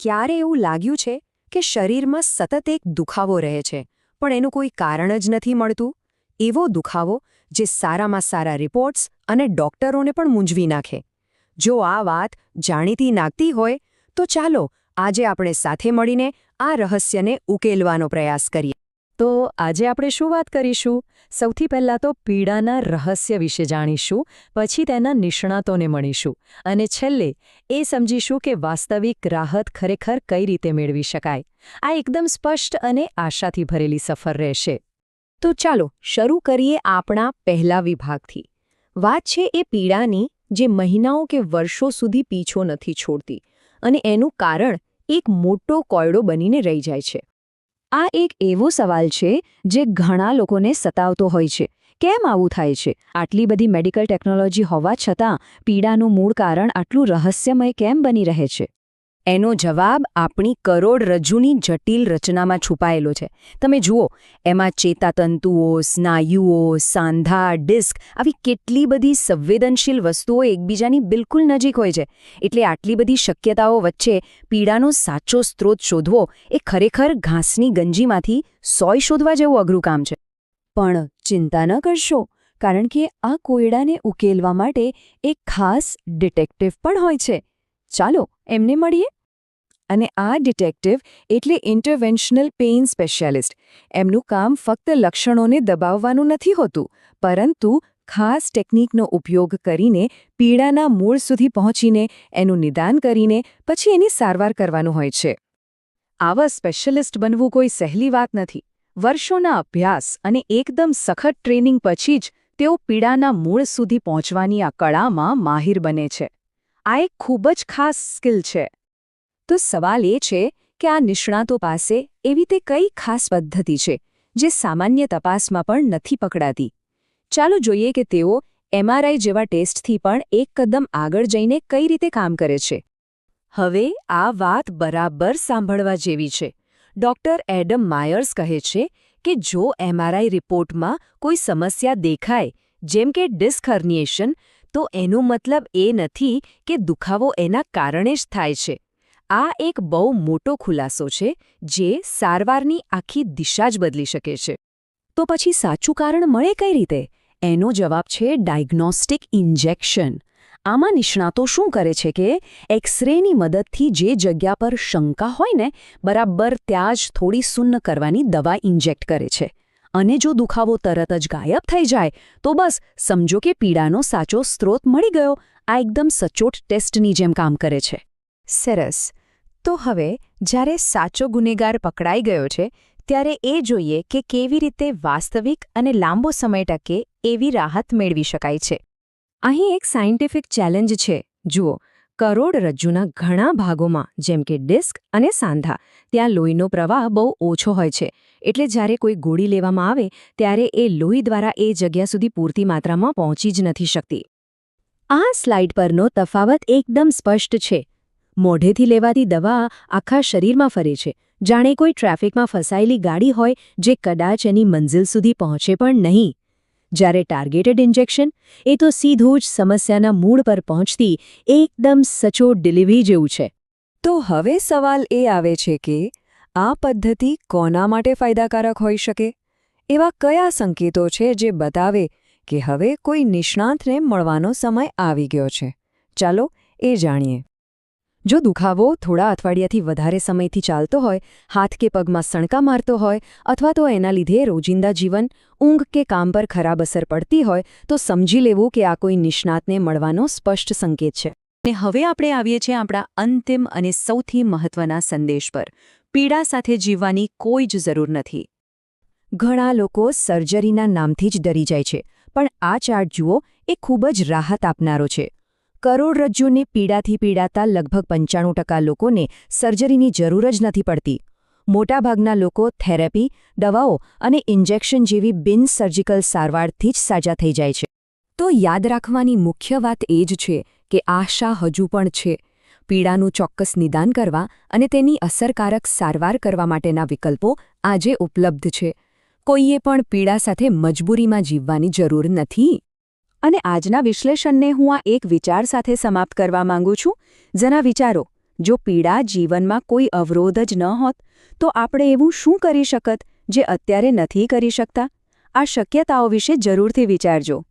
ક્યારે એવું લાગ્યું છે કે શરીરમાં સતત એક દુખાવો રહે છે? પણ એનું કોઈ કારણ જ નથી મળતું. એવો દુખાવો જે સારામાં સારા રિપોર્ટ્સ અને ડોક્ટરોને પણ મૂંઝવી નાખે. જો આ વાત જાણીતી નાખતી હોય, તો ચાલો આજે આપણે સાથે મળીને આ રહસ્યને ઉકેલવાનો પ્રયાસ કરીએ. તો આજે આપણે શું વાત કરીશું? સૌથી પહેલાં તો પીડાના રહસ્ય વિશે જાણીશું, પછી તેના નિષ્ણાતોને મળીશું અને છેલ્લે એ સમજીશું કે વાસ્તવિક રાહત ખરેખર કઈ રીતે મેળવી શકાય. આ એકદમ સ્પષ્ટ અને આશાથી ભરેલી સફર રહેશે. તો ચાલો શરૂ કરીએ આપણા પહેલા વિભાગથી. વાત છે એ પીડાની, જે મહિનાઓ કે વર્ષો સુધી પીછો નથી છોડતી અને એનું કારણ એક મોટો કોયડો બનીને રહી જાય છે. આ એક એવો સવાલ છે જે ઘણા લોકોને સતાવતો હોય છે. કેમ આવું થાય છે? આટલી બધી મેડિકલ ટેકનોલોજી હોવા છતાં પીડાનું મૂળ કારણ આટલું રહસ્યમય કેમ બની રહે છે? એનો જવાબ આપણી કરોડરજ્જુની જટિલ રચનામાં છુપાયેલો છે. તમે જુઓ, એમાં ચેતાતંતુઓ, સ્નાયુઓ, સાંધા, ડિસ્ક આવી કેટલી બધી સંવેદનશીલ વસ્તુઓ એકબીજાની બિલકુલ નજીક હોય છે. એટલે આટલી બધી શક્યતાઓ વચ્ચે પીડાનો સાચો સ્ત્રોત શોધવો એ ખરેખર ઘાસની ગંજીમાંથી સોય શોધવા જેવું અઘરું કામ છે. પણ ચિંતા ન કરશો, કારણ કે આ કોયડાને ઉકેલવા માટે એક ખાસ ડિટેક્ટિવ પણ હોય છે. ચાલો, એમને મળીએ. અને આ ડિટેક્ટિવ એટલે ઇન્ટરવેન્શનલ પેઇન સ્પેશિયાલિસ્ટ. એમનું કામ ફક્ત લક્ષણોને દબાવવાનું નથી હોતું, પરંતુ ખાસ ટેકનિકનો ઉપયોગ કરીને પીડાના મૂળ સુધી પહોંચીને એનું નિદાન કરીને પછી એની સારવાર કરવાનું હોય છે. આવા સ્પેશિયાલિસ્ટ બનવું કોઈ સહેલી વાત નથી. વર્ષોના અભ્યાસ અને એકદમ સખત ટ્રેનિંગ પછી જ તેઓ પીડાના મૂળ સુધી પહોંચવાની આ કળામાં માહિર બને છે. આ એક ખૂબ જ ખાસ સ્કિલ છે. તો સવાલ એ છે કે આ નિષ્ણાતો પાસે એવી તે કઈ ખાસ પદ્ધતિ છે, જે સામાન્ય તપાસમાં પણ નથી પકડાતી? ચાલો જોઈએ કે તેઓ એમઆરઆઈ જેવા ટેસ્ટથી પણ એક કદમ આગળ જઈને કઈ રીતે કામ કરે છે. હવે આ વાત બરાબર સાંભળવા જેવી છે. ડોક્ટર એડમ માયર્સ કહે છે કે જો એમઆરઆઈ રિપોર્ટમાં કોઈ સમસ્યા દેખાય, જેમ કે ડિસ્ક હર્નિએશન તો એનો મતલબ એ નથી કે દુખાવો એના કારણે જ થાય છે. આ એક બહુ મોટો ખુલાસો છે, જે સારવારની આખી દિશા જ બદલી શકે છે. તો પછી સાચું કારણ મળે કઈ રીતે? એનો જવાબ છે ડાયગ્નોસ્ટિક ઇન્જેક્શન. આમાં નિષ્ણાતો શું કરે છે કે, એક્સરેની મદદથી જે જગ્યા પર શંકા હોય ને, બરાબર ત્યાં જ થોડી સુન્ન કરવાની દવા ઇન્જેક્ટ કરે છે. અને જો દુખાવો તરત જ ગાયબ થઈ જાય, તો બસ સમજો કે પીડાનો સાચો સ્ત્રોત મળી ગયો, આ એકદમ સચોટ ટેસ્ટની જેમ કામ કરે છે. સરસ. તો હવે, જ્યારે સાચો ગુનેગાર પકડાઈ ગયો છે, ત્યારે એ જોઈએ કે કેવી રીતે વાસ્તવિક અને લાંબો સમય ટકે એવી રાહત મેળવી શકાય છે. અહીં એક સાયન્ટિફિક ચેલેન્જ છે. જુઓ કરોડરજ્જુના ઘણા ભાગોમાં, જેમ કે ડિસ્ક અને સાંધા, ત્યાં લોહીનો પ્રવાહ બહુ ઓછો હોય છે. એટલે જ્યારે કોઈ ગોળી લેવામાં આવે, ત્યારે એ લોહી દ્વારા એ જગ્યા સુધી પૂરતી માત્રામાં પહોંચી જ નથી શકતી. આ સ્લાઇડ પરનો તફાવત એકદમ સ્પષ્ટ છે. મોઢેથી લેવાતી દવા આખા શરીરમાં ફરે છે. જાણે કોઈ ટ્રાફિકમાં ફસાયેલી ગાડી હોય જે કદાચ એની મંઝિલ સુધી પહોંચે પણ નહીં. જ્યારે ટાર્ગેટેડ ઇન્જેક્શન, એ તો સીધું જ સમસ્યાના મૂળ પર પહોંચતી એકદમ સચોટ ડિલિવરી જેવું છે. તો હવે સવાલ એ આવે છે કે, આ પદ્ધતિ કોના માટે ફાયદાકારક હોઈ શકે? એવા કયા સંકેતો છે જે બતાવે કે હવે કોઈ નિષ્ણાંતને મળવાનો સમય આવી ગયો છે? ચાલો એ જાણીએ. જો દુખાવો થોડા અઠવાડિયાથી વધારે સમયથી ચાલતો હોય, હાથ કે પગમાં સણકા મારતો હોય અથવા તો એના લીધે રોજિંદા જીવન, ઊંઘ કે કામ પર ખરાબ અસર પડતી હોય, તો સમજી લેવું કે આ કોઈ નિષ્ણાતને મળવાનો સ્પષ્ટ સંકેત છે. અને હવે આપણે આવીએ છીએ આપણા અંતિમ અને સૌથી મહત્વના સંદેશ પર. પીડા સાથે જીવવાની કોઈ જ જરૂર નથી. ઘણા લોકો સર્જરીના નામથી જ ડરી જાય છે, પણ આ ચાર્ટ જુઓ, એ ખૂબ જ રાહત આપનારો છે. કરોડરજ્જુની પીડાથી પીડાતા લગભગ પંચાણું ટકા લોકોને સર્જરીની જરૂર જ નથી પડતી. મોટાભાગના લોકો થેરેપી, દવાઓ અને ઇન્જેક્શન જેવી બિન સર્જિકલ સારવારથી જ સાજા થઈ જાય છે. તો યાદ રાખવાની મુખ્ય વાત એ જ છે કે આશા હજુ પણ છે. પીડાનું ચોક્કસ નિદાન કરવા અને તેની અસરકારક સારવાર કરવા માટેના વિકલ્પો આજે ઉપલબ્ધ છે. કોઈએ પણ પીડા સાથે મજબૂરીમાં જીવવાની જરૂર નથી. અને આજના વિશ્લેષણને હું આ એક વિચાર સાથે સમાપ્ત કરવા માંગુ છું. જરા વિચારો, જો પીડા જીવનમાં કોઈ અવરોધ જ ન હોત, તો આપણે એવું શું કરી શકત જે અત્યારે નથી કરી શકતા? આ શક્યતાઓ વિશે જરૂરથી વિચારજો.